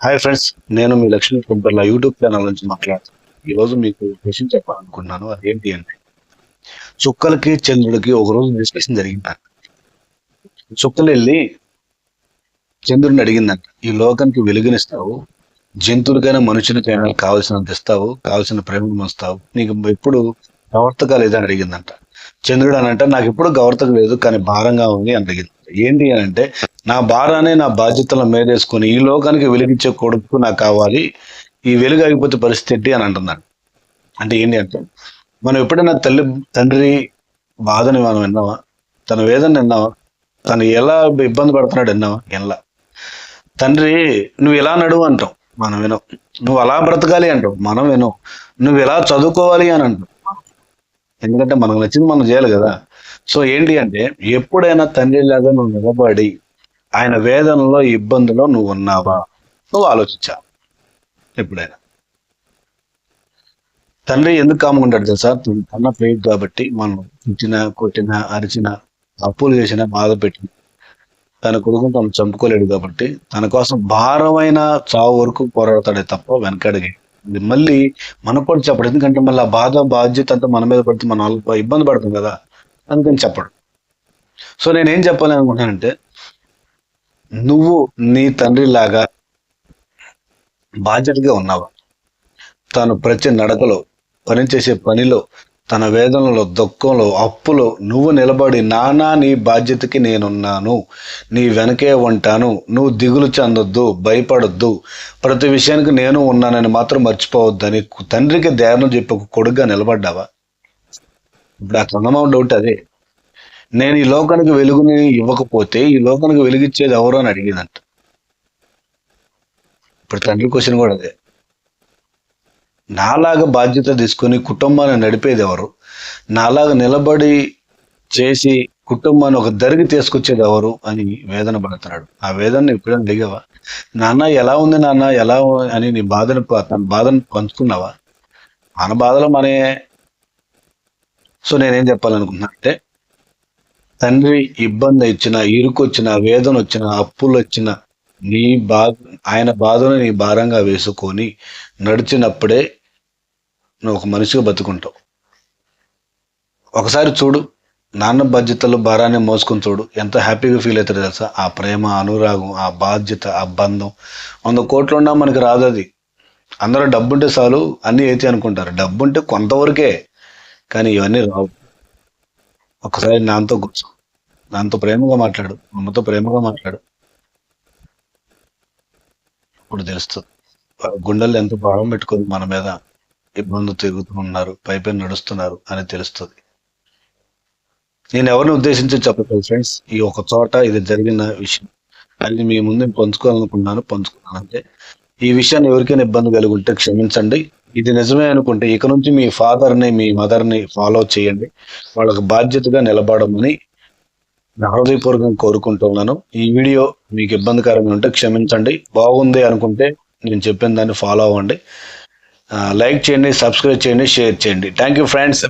Hi friends నేను మీ Lakshmi Kumparla YouTube channel నుంచి మాట్లాడుతున్నాను ఈరోజు మీకు క్వశ్చన్ చెప్పాలనుకున్నాను అదేంటి అంటే చుక్కలకి చంద్రుడికి ఒక రోజు డిస్కషన్ జరిగిందంట. చుక్కలు వెళ్ళి చంద్రుడిని అడిగిందంట ఈ లోకానికి వెలుగునిస్తావు జంతువులకైనా మనుషులకైనా కావలసినంత ఇస్తావు కావలసిన ప్రేమను మస్తావు నీకు ఎప్పుడు గవర్తక లేదని అడిగిందంట. చంద్రుడు అని నాకు ఎప్పుడు గవర్తక లేదు కానీ భారంగా ఉంది అని అడిగింది. ఏంటి అని అంటే నా భారాన్ని నా బాధ్యతలను మేదేసుకొని ఈ లోకానికి వెలిగించే కొడుకు నాకు కావాలి ఈ వెలుగు ఆగిపోతే పరిస్థితి ఏంటి అని అంటున్నాడు. అంటే ఏంటి అంటే మనం ఎప్పుడైనా తల్లి తండ్రి బాధని మనం విన్నావా తన వేదన విన్నావా తను ఎలా ఇబ్బంది పడుతున్నాడు విన్నావా ఎలా తండ్రి నువ్వు ఎలా నడువు? అంటావు మనం వినం. నువ్వు అలా బ్రతకాలి? అంటావు మనం వినం. నువ్వు ఎలా చదువుకోవాలి? అని అంటావు ఎందుకంటే మనకు నచ్చింది మనం చేయాలి కదా. సో ఏంటి అంటే ఎప్పుడైనా తండ్రి లాగా నువ్వు నిలబడి ఆయన వేదనలో ఇబ్బందిలో నువ్వు ఉన్నావా? నువ్వు ఆలోచించా ఎప్పుడైనా? తండ్రి ఎందుకు కాముకుంటాడు తెలుసా? తన పేరు కాబట్టి మనం ఇచ్చిన కొట్టిన అరిచిన అప్పులు చేసిన బాధ పెట్టిన తన కొడుకుని తను చంపుకోలేడు కాబట్టి తన కోసం భారమైన చావు వరకు పోరాడతాడే తప్ప వెనకడిగి. ఇది మళ్ళీ మనకు కూడా చెప్పడు. ఎందుకంటే మళ్ళీ ఆ బాధ బాధ్యత అంతా మన మీద పడితే మనం ఇబ్బంది పడుతుంది కదా. అందుకని చెప్పడు సో నేనేం చెప్పాలనుకుంటున్నానంటే నువ్వు నీ తండ్రి లాగా బాధ్యతగా ఉన్నావా? తను ప్రతి నడకలో పనిచేసే పనిలో తన వేదనలో దుఃఖంలో అప్పులో నువ్వు నిలబడి నానా నీ బాధ్యతకి నేనున్నాను. నీ వెనకే ఉంటాను. నువ్వు దిగులు చెందొద్దు భయపడొద్దు. ప్రతి విషయానికి నేను ఉన్నానని మాత్రం మర్చిపోవద్దని తండ్రికి ధైర్యం చెప్పి ఒక కొడుగ్గా నిలబడ్డావా? ఇప్పుడు ఆ చందమామ డౌట్ అదే. నేను ఈ లోకానికి వెలుగుని ఇవ్వకపోతే ఈ లోకానికి వెలుగిచ్చేది ఎవరు అని అడిగిందంట. ఇప్పుడు తండ్రి క్వశ్చన్ కూడా అదే. నాలాగా బాధ్యత తీసుకొని కుటుంబాన్ని నడిపేది ఎవరు? నాలాగా నిలబడి చేసి కుటుంబాన్ని ఒక దరికి తీసుకొచ్చేది ఎవరు అని వేదన పడుతున్నాడు. ఆ వేదన ఎప్పుడైనా దిగవా? నాన్న ఎలా ఉంది నాన్న? ఎలా అని నీ బాధను తన బాధను పంచుకున్నావా? మన బాధలు మనే సో నేనేం చెప్పాలనుకుంటున్నా అంటే తండ్రి ఇబ్బంది ఇచ్చిన ఇరుకొచ్చిన వేదన వచ్చిన అప్పులు వచ్చిన నీ బా ఆయన బాధను నీ భారంగా వేసుకొని నడిచినప్పుడే నువ్వు ఒక మనిషిగా బతుకుంటావు. ఒకసారి చూడు నాన్న బాధ్యతలు భారాన్ని మోసుకొని చూడు ఎంత హ్యాపీగా ఫీల్ అవుతారు తెలుసా? ఆ ప్రేమ అనురాగం ఆ బాధ్యత ఆ బంధం. వంద కోట్లు ఉన్నా మనకి రాదు అది. అందరూ డబ్బుంటే చాలు అన్నీ అయితే అనుకుంటారు. డబ్బుంటే కొంతవరకే. కానీ ఇవన్నీ రావు. ఒకసారి నాతో కూర్చో నాతో ప్రేమగా మాట్లాడు. అమ్మతో ప్రేమగా మాట్లాడు. ఇప్పుడు తెలుస్తుంది గుండెలు ఎంత భావం పెట్టుకుంది మన మీద ఇబ్బందులు తిరుగుతూ ఉన్నారు పైపై నడుస్తున్నారు అని తెలుస్తుంది. నేను ఎవరిని ఉద్దేశించి చెప్పలేదు ఫ్రెండ్స్. ఈ ఒక చోట ఇది జరిగిన విషయం. అది మీ ముందు పంచుకోవాలనుకున్నాను పంచుకున్నాను. అంటే ఈ విషయాన్ని ఎవరికైనా ఇబ్బంది కలిగి ఉంటే క్షమించండి. ఇది నిజమే అనుకుంటే ఇక నుంచి మీ ఫాదర్ని మీ మదర్ని ఫాలో చేయండి. వాళ్ళకు బాధ్యతగా నిలబడమని నా హృదయపూర్వకంగా కోరుకుంటున్నాను ఈ వీడియో మీకు ఇబ్బందికరంగా ఉంటే క్షమించండి. బాగుంది అనుకుంటే నేను చెప్పిన దాన్ని ఫాలో అవ్వండి. లైక్ చేయండి సబ్స్క్రైబ్ చేయండి షేర్ చేయండి. Thank you friends.